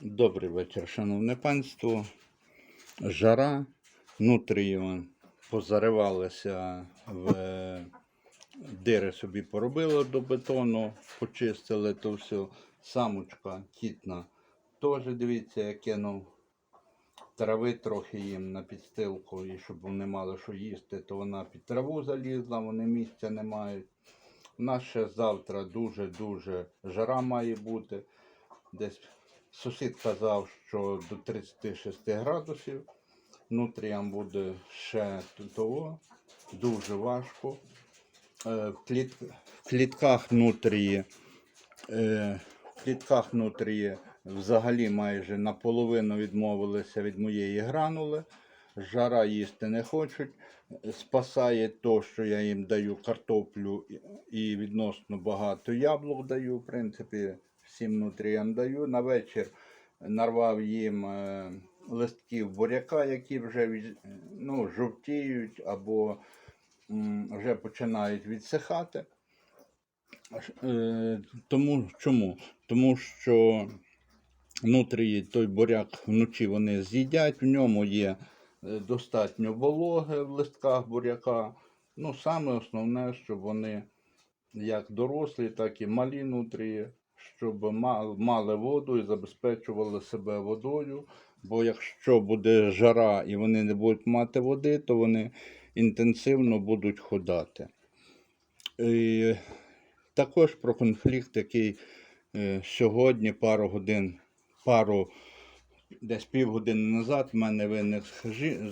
Добрий вечір, шановне панство. Жара, нутрії вон позаривалися в дири собі поробили до бетону, почистили то все. Самочка кітна. Теж дивіться, я кинув трави трохи їм на підстилку, і щоб вони мали що їсти, то вона під траву залізла, вони місця не мають. У нас ще завтра дуже-дуже жара має бути. Десь сусід казав, що до 36 градусів. Нутріям буде ще того, дуже важко. Е, В, кліт... в клітках нутрії, е, в клітках нутрії взагалі майже наполовину відмовилися від моєї гранули. Жара їсти не хочуть. Спасає то, що я їм даю картоплю і відносно багато яблук даю. В принципі, всім нутріям даю. На вечір нарвав їм е, листків буряка, які вже ну, жовтіють або вже починають відсихати. Е, тому чому? Тому що нутрії той буряк вночі вони з'їдять, в ньому є е, достатньо вологи в листках буряка. Ну, саме основне, щоб вони як дорослі, так і малі нутрії, щоб мали воду і забезпечували себе водою. Бо якщо буде жара і вони не будуть мати води, то вони інтенсивно будуть ходати. І також про конфлікт, який е, сьогодні, пару годин, пару десь півгодини назад в мене виник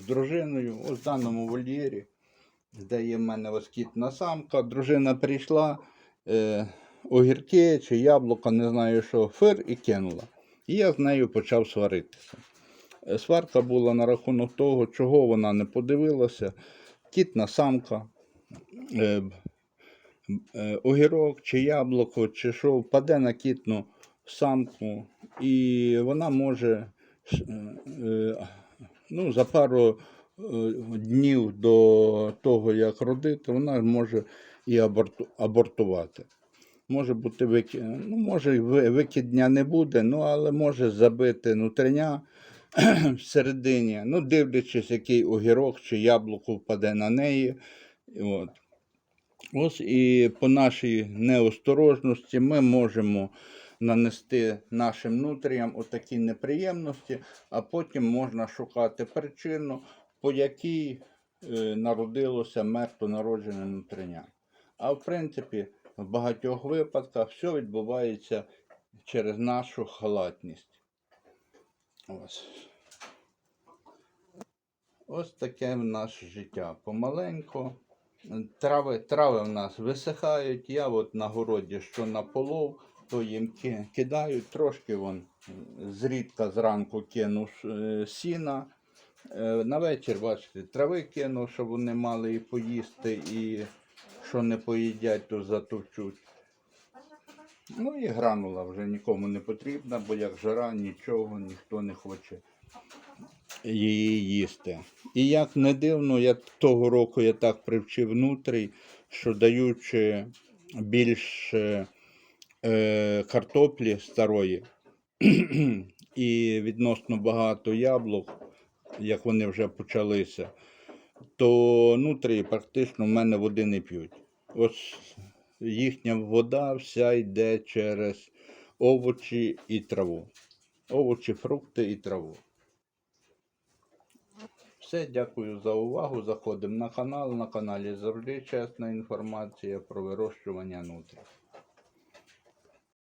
з дружиною. Ось даному вольєрі, де є в мене ось самка. Дружина прийшла, е, огірки чи яблука, не знаю що, фир і кинула. І я з нею почав сваритися. Е, Сварка була на рахунок того, чого вона не подивилася. Кітна самка, е, е, огірок чи яблуко, чи що впаде на кітну самку, і вона може е, е, ну, за пару е, днів до того, як родити, вона може і аборту- абортувати. Може бути вики... ну, може, викидня не буде, ну, але може забити нутриня всередині, ну, дивлячись, який огірок чи яблуко впаде на неї. От. Ось і по нашій неосторожності ми можемо нанести нашим нутріям отакі неприємності, а потім можна шукати причину, по якій е, народилося мертво народжене нутриня. А в принципі, в багатьох випадках все відбувається через нашу халатність. Ось. Ось таке в нас життя. Помаленько. Трави, трави в нас висихають. Я от на городі, що на полов, то їм ки- кидають трошки вон зрідка зранку кину е, сіна. Е, На вечір, бачите, трави кину, щоб вони мали і поїсти, і що не поїдять, то затовчуть. Ну і гранула вже нікому не потрібна, бо як жара, нічого, ніхто не хоче її їсти. І як не дивно, я того року я так привчив внутрі, що даючи більше е, картоплі старої і відносно багато яблук, як вони вже почалися, то нутрії практично в мене води не п'ють. Ось їхня вода вся йде через овочі і траву. Овочі, фрукти і траву. Все, дякую за увагу. Заходимо на канал. На каналі завжди чесна інформація про вирощування нутрій.